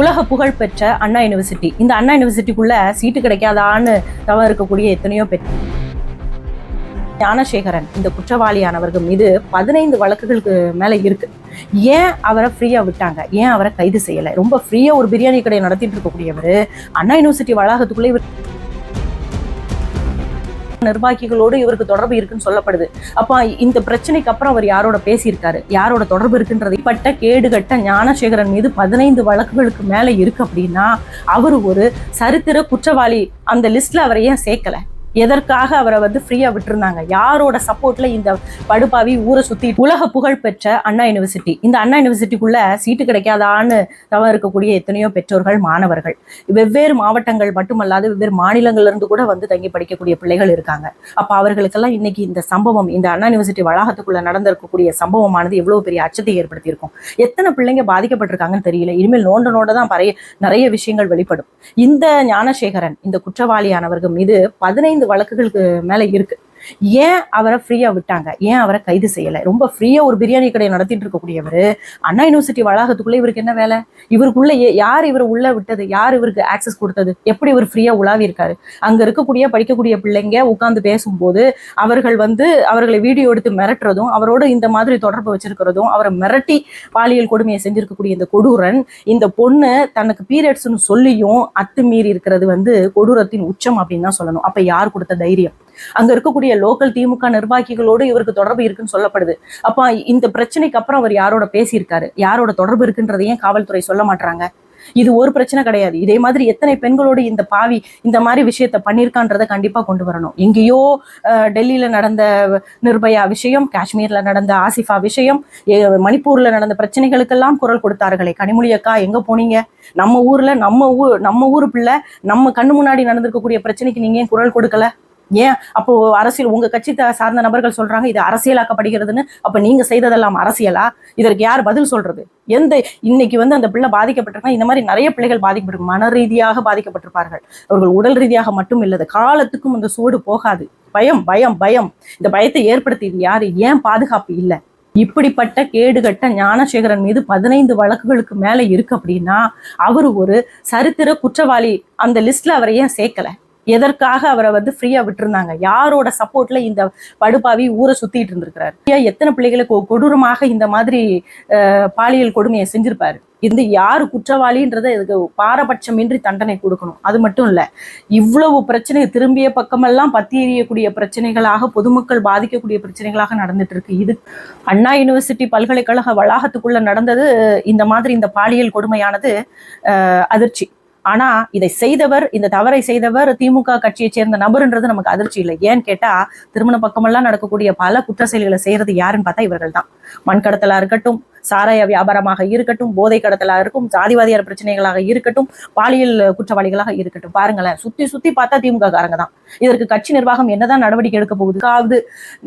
உலக புகழ் பெற்ற அண்ணா யூனிவர்சிட்டி இந்த அண்ணா யூனிவர்சிட்டிக்குள்ள சீட்டு கிடைக்காதான்னு தவம் இருக்கக்கூடிய எத்தனையோ பேர். ஞானசேகரன் இந்த குற்றவாளியானவர்கள் மீது பதினைந்து வழக்குகளுக்கு மேல இருக்கு. ஏன் அவரை ஃப்ரீயா விட்டாங்க? ஏன் அவரை கைது செய்யலை? ரொம்ப ஃப்ரீயா ஒரு பிரியாணி கடையை நடத்திட்டு இருக்கக்கூடியவர் அண்ணா யூனிவர்சிட்டி வளாகத்துக்குள்ளே இவர் நிர்வாகிகளோடு இவருக்கு தொடர்பு இருக்குன்னு சொல்லப்படுது. அப்போ இந்த பிரச்சனைக்கு அப்புறம் அவர் யாரோட பேசியிருக்காரு? யாரோட தொடர்பு இருக்குன்றது? பட்ட கேடுகட்ட ஞானசேகரன் மீது பதினைந்து வழக்குகளுக்கு மேல இருக்கு அப்படின்னா அவர் ஒரு சரித்திர குற்றவாளி. அந்த லிஸ்ட்ல அவரை ஏன் சேர்க்கல? எதற்காக அவரை வந்து ஃப்ரீயா விட்டுருந்தாங்க? யாரோட சப்போர்ட்ல இந்த படுபாவி ஊரை சுத்தி உலக புகழ் பெற்ற அண்ணா யூனிவர்சிட்டி இந்த அண்ணா யூனிவர்சிட்டிக்குள்ள சீட்டு கிடைக்காதான்னு தவம் இருக்கக்கூடிய எத்தனையோ பெற்றோர்கள் மாணவர்கள். வெவ்வேறு மாவட்டங்கள் மட்டுமல்லாது வெவ்வேறு மாநிலங்கள்ல இருந்து கூட வந்து தங்கி படிக்கக்கூடிய பிள்ளைகள் இருக்காங்க. அப்ப அவர்களுக்கெல்லாம் இன்னைக்கு இந்த சம்பவம் இந்த அண்ணா யூனிவர்சிட்டி வளாகத்துக்குள்ள நடந்திருக்கக்கூடிய சம்பவமானது எவ்வளவு பெரிய அச்சத்தை ஏற்படுத்தியிருக்கும்? எத்தனை பிள்ளைங்க பாதிக்கப்பட்டிருக்காங்கன்னு தெரியல. இனிமேல் நோண்ட நோண்ட தான் நிறைய நிறைய விஷயங்கள் வெளிப்படும். இந்த ஞானசேகரன் இந்த குற்றவாளியானவர்கள் மீது பதினைந்து வழக்குகளுக்கு மேலே இருக்கு. ஏன் அவரை ஃப்ரீயா விட்டாங்க? ஏன் அவரை கைது செய்யலை? ரொம்ப ஃப்ரீயா ஒரு பிரியாணி கடையை நடத்திட்டு இருக்கக்கூடியவர் அண்ணா யூனிவர்சிட்டி வளாகத்துக்குள்ள இவருக்கு என்ன வேலை? இவருக்குள்ள ஏ- யார் இவரை உள்ள விட்டது? யார் இவருக்கு ஆக்சஸ் கொடுத்தது? எப்படி இவர் ஃப்ரீயா உலாவி இருக்காரு? அங்க இருக்கக்கூடிய படிக்கக்கூடிய பிள்ளைங்க உட்கார்ந்து பேசும்போது அவர்கள் வந்து அவர்களை வீடியோ எடுத்து மிரட்டுறதும் அவரோட இந்த மாதிரி தொடர்பு வச்சிருக்கிறதும் அவரை மிரட்டி பாலியல் கொடுமையை செஞ்சிருக்கக்கூடிய இந்த கொடூரன் இந்த பொண்ணு தனக்கு பீரியட்ஸ்னு சொல்லியும் அத்துமீறி இருக்கிறது வந்து கொடூரத்தின் உச்சம் அப்படின்னு தான் சொல்லணும். அப்ப யார் கொடுத்த தைரியம்? அங்க இருக்கக்கூடிய லோக்கல் திமுக நிர்வாகிகளோடு இவருக்கு தொடர்பு இருக்குன்னு சொல்லப்படுது. அப்ப இந்த பிரச்சனைக்கு அப்புறம் அவர் யாரோட பேசியிருக்காரு? யாரோட தொடர்பு இருக்குன்றதையும் காவல்துறை சொல்ல மாட்டாங்க இது ஒரு பிரச்சனை கிடையாது. இதே மாதிரி எத்தனை பெண்களோடு இந்த பாவி இந்த மாதிரி விஷயத்த பண்ணியிருக்கான்றதை கண்டிப்பா கொண்டு வரணும். எங்கேயோ டெல்லியில நடந்த நிர்பயா விஷயம் காஷ்மீர்ல நடந்த ஆசிஃபா விஷயம் மணிப்பூர்ல நடந்த பிரச்சனைகளுக்கெல்லாம் குரல் கொடுத்தார்களே. கனிமொழி அக்கா எங்க போனீங்க? நம்ம ஊர்ல நம்ம ஊர் நம்ம ஊர் பிள்ளை நம்ம கண்ணு முன்னாடி நடந்திருக்கக்கூடிய பிரச்சனைக்கு நீங்க ஏன் குரல் கொடுக்கல? ஏன்? அப்போ அரசியல் உங்க கட்சி சார்ந்த நபர்கள் சொல்றாங்க இது அரசியலாக்கப்படுகிறதுன்னு. அப்ப நீங்க செய்ததெல்லாம் அரசியலா? இதற்கு யார் பதில் சொல்றது? எந்த இன்னைக்கு வந்து அந்த பிள்ளை பாதிக்கப்பட்டிருக்கா இந்த மாதிரி நிறைய பிள்ளைகள் பாதிக்கப்பட்டு மன ரீதியாக பாதிக்கப்பட்டிருப்பார்கள். அவர்கள் உடல் ரீதியாக மட்டும் இல்லது காலத்துக்கும் அந்த சூடு போகாது. பயம் பயம் பயம். இந்த பயத்தை ஏற்படுத்தியது யாரு? ஏன் பாதுகாப்பு இல்லை? இப்படிப்பட்ட கேடுகட்ட ஞானசேகரன் மீது பதினைந்து வழக்குகளுக்கு மேல இருக்கு அப்படின்னா அவர் ஒரு சரித்திர குற்றவாளி. அந்த லிஸ்ட்ல அவரை ஏன் சேர்க்கல? எதற்காக அவரை வந்து ஃப்ரீயா விட்டுருந்தாங்க? யாரோட சப்போர்ட்ல இந்த படுபாவி ஊரை சுத்திட்டு இருந்திருக்கிறாரு? எத்தனை பிள்ளைகளுக்கு கொடூரமாக இந்த மாதிரி பாலியல் கொடுமையை செஞ்சிருப்பாரு? இந்த யாரு குற்றவாளின்றதை இதுக்கு பாரபட்சமின்றி தண்டனை கொடுக்கணும். அது மட்டும் இல்ல இவ்வளவு பிரச்சனை திரும்பிய பக்கமெல்லாம் பத்தி எறியக்கூடிய பிரச்சனைகளாக பொதுமக்கள் பாதிக்கக்கூடிய பிரச்சனைகளாக நடந்துட்டு இருக்கு. இது அண்ணா யூனிவர்சிட்டி பல்கலைக்கழக வளாகத்துக்குள்ள நடந்தது இந்த மாதிரி இந்த பாலியல் கொடுமையானது அதிர்ச்சி. ஆனா இதை செய்தவர் இந்த தவறை செய்தவர் திமுக கட்சியை சேர்ந்த நபர்ன்றது நமக்கு அதிர்ச்சி இல்லை. ஏன்னு கேட்டா திருமண பக்கமெல்லாம் நடக்கக்கூடிய பல குற்ற செயல்களை செய்யறது யாருன்னு பார்த்தா இவர்கள் தான் மண் கடத்தலா இருக்கட்டும் சாராய வியாபாரமாக இருக்கட்டும் போதை கடத்தலா இருக்கும் ஜாதிவாதியார் பிரச்சனைகளாக இருக்கட்டும் பாலியல் குற்றவாளிகளாக இருக்கட்டும். பாருங்களேன் சுத்தி சுத்தி பார்த்தா திமுக காரங்க தான். இதற்கு கட்சி நிர்வாகம் என்னதான் நடவடிக்கை எடுக்க போகுதுக்காவது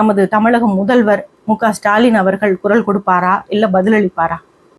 நமது தமிழக முதல்வர் மு க ஸ்டாலின் அவர்கள் குரல் கொடுப்பாரா? இல்ல பதிலளிப்பாரா?